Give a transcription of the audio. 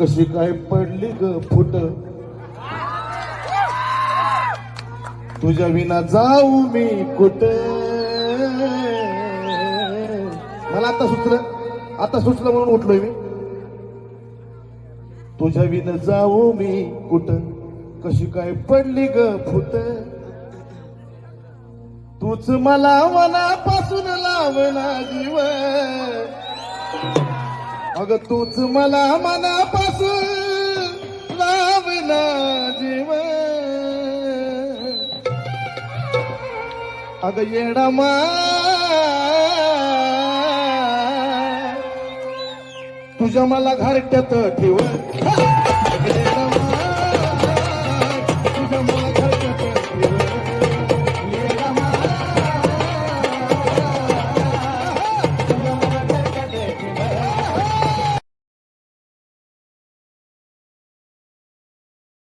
कशी काय पडली ग फुट? तुझ्या विना जाऊ मी कुठ? मला आता सुचलं. आता सुचलं म्हणून उठलोय मी. तुझ्या विन जाऊ मी कुठ? कशी काय पडली ग फुट? तूच मला मनापासून लावला जीव अग तूच मला मनापासून लावला जीव. अग येडा मा तुझ्या मला घरट्यात ठेव